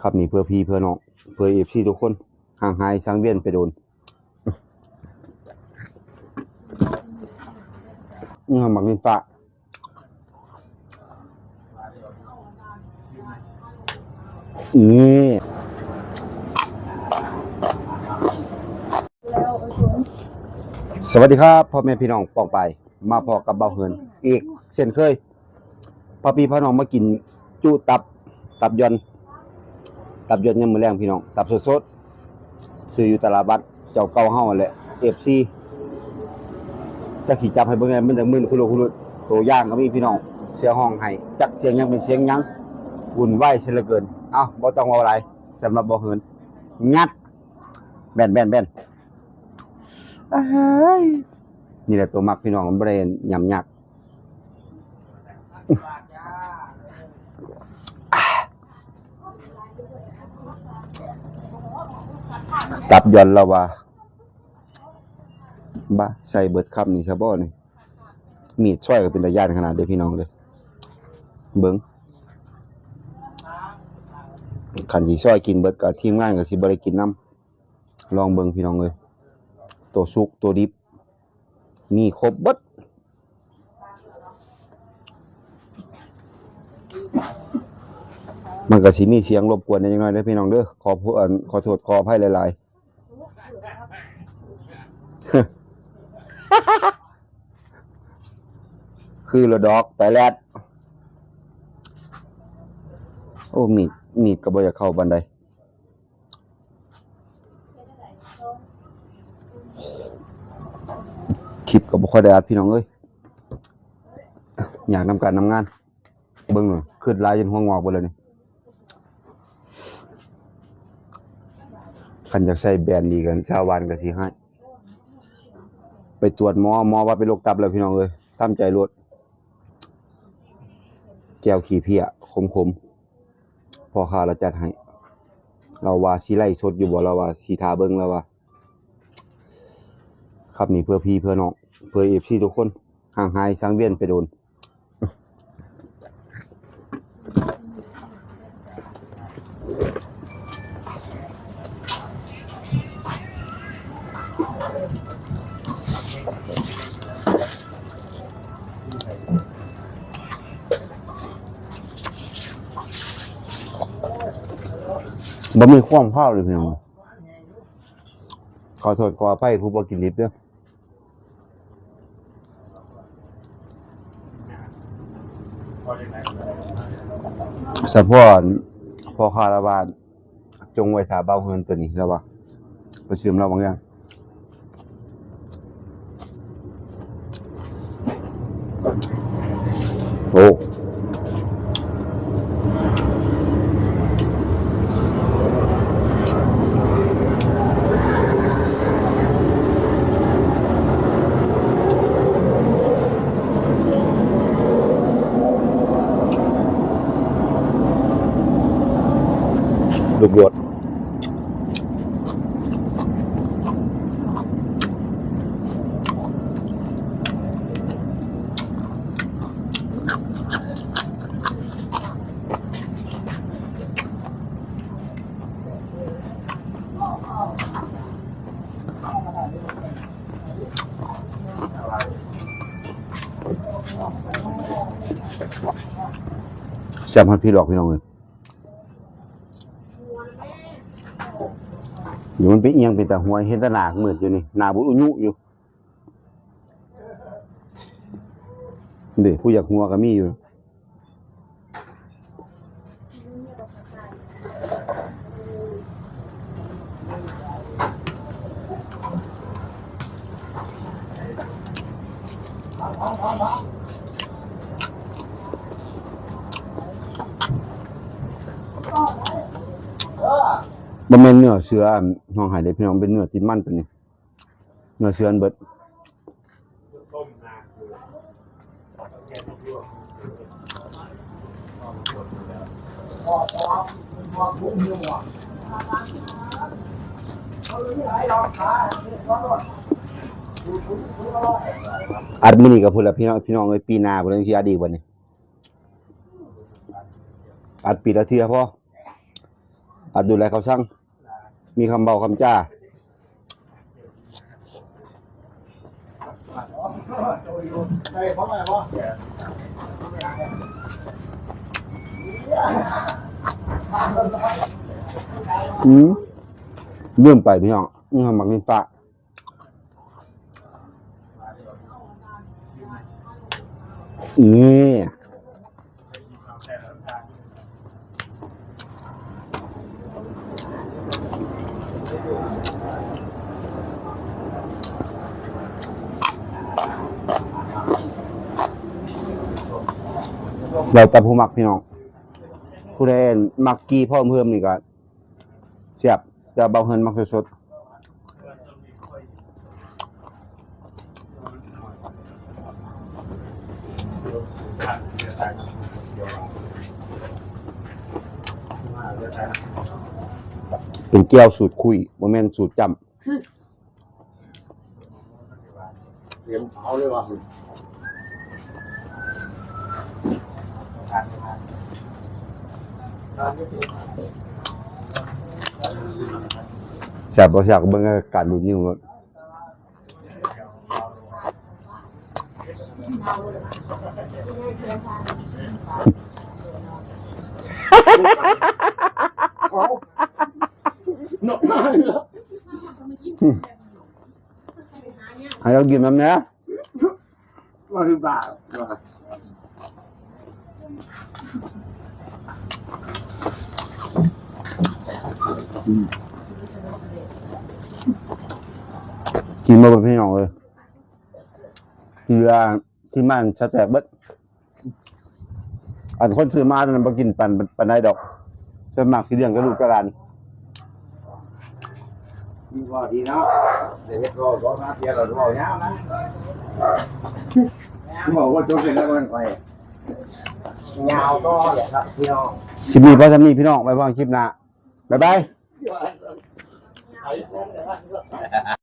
ครับนี่เพื่อพี่เพื่อน้องเพื่อเอฟซีทุกคนห่างหายสังเวียนไปโดนนี่หมักลินฟ้านี่สวัสดีครับพ่อแม่พี่น้องปองไป มาพอกับเบาเหินอีกเช่นเคยพ่อพี่พ่อน้องมากินจุตับตับยอน ตับยอนยามมื้อแรงพี่น้อง ตับสดๆซื้ออยู่ตลาดวัดเจ้าเก่าเฮานั่นแหละ FC จักสิจับให้เบิ่งได้มันจะมึนคุโลคุโลตัวอย่างก็มีพี่น้อง เสียงห้องให้จักเสียงหยังเป็นเสียงหยังวุ่นวายเสียเหลือเกิน เอ้าบ่ต้องเว้าหลายสำหรับบ่เหิน งัด แบนๆๆอ้ายนี่แหละตัวมักพี่น้องมันบ่ได้ยำยัก ตับย่อนล้วว่าบ้าใส่เบิดคำนี่ซะบ่นี่มีดช่วยก็เป็นตาย่านขนาดเด้อพี่น้องเด้เบิ่งคันสิซอยกินเบิดก็ทีมงานก็สิบ่ได้กินนํลองเบิ่งพี่น้องเอ้ยตัวสุกตัวดิบ มีครบเบิด มันก็สิมีเสียงรบกวนนิดหน่อยเด้อพี่น้องเด้อขอผู้อันขอโทษขออภัยหลายๆ คือระดอกไปแลดโอ้มีดมีดก็บ่อยากเข้าบันไดคลิปก็บ่ค่อยได้อัดพี่น้องเอ้ยอยากนำการนำงาน เบิ่งหน่อยขึ้นลายจนหัวงอกไปเลยนี่ คันอยากใส่แบรนด์ดีกันชาวบ้านก็สิให้ ไปตรวจหมอหมอว่าเป็นโรคตับแล้วพี่น้องเอ้ยทำใจรวดแก้วขี้เพี้ยขมๆพอค้าเราจัดให้ เราว่าสิไล่สดอยู่บ่เราว่าสิทาเบิ่งแล้วว่า ครับนี่เพื่อพี่เพื่อน้อง เพื่อเอฟซีทุกคนห่างหายสังเวียนไปโดน บ่มีความภาพเลยพี่องขอโทษขออภัยผู้บ่กินลิฟต์เด้อสะพอนพอคาราวานจงไว้ถาเบาเฮือนตัวนี้แล้วว่าไปซื้อมาแล้วบางอย่างโอ้ ลูกโดดแซมฮัดพี่หลอกพี่น้องเลย อยู่มันเป็นเอียงเป็นแต่หัวเห็นแตหนากมืดอยู่นี่หนาบุอุยุอยู่เด็ผู้อยากหัวก็มีอยู่ บ่แม่นเนื้อเสืออันห้องหายได้พี่น้องเป็นเนื้อติดมันตัวนี้เนื้อเสืออันเบิดอัดมื้อนี้ก็พุ่นละพี่น้องพี่น้องเอ้ยปีหน้าพุ่นจังสิอัดอีกบัดนี้อัดปีละเทื่อพออาจดูแลเขาช่าง มีคำเบาคำจ้า อืมเรื่องไปพี่น้องนี่ทำมักนินฟ้านี่ เราแต่ผู้มักพี่น้องผู้ใดมักกีพ่อเพิ่มนี่ก็เสียบจะเบาเฮินมักสดๆ เป็นแก้วสูตรคุยโมเมนต์สูตรจเตรียมเอาเลยว่ะำแสบบ่แสบก็เบิ่งอาการดูดนิ้วรถเอา หนกมาแล้วให้เรากินน้ำเนี้ยว่าคือบ้าว่ากินมาเป็นพี่น้องเลยเกลือที่มันสแตกเบิดอันคนซื้อมานั้นบ่กินปันปันได้ดอกจะมากที่เรื่องกระดูกกระดาน ดีว่าดีเนาะเดี๋ยวรอรอมาเดี๋ยวเรารอยาวนะบอกว่าจบเสร็จแล้วมันไปยาวก็แหละครับพี่น้องคลิปนี้พอจะมีพี่น้องไว้ฟังคลิปหน้าบ๊ายบายไอ้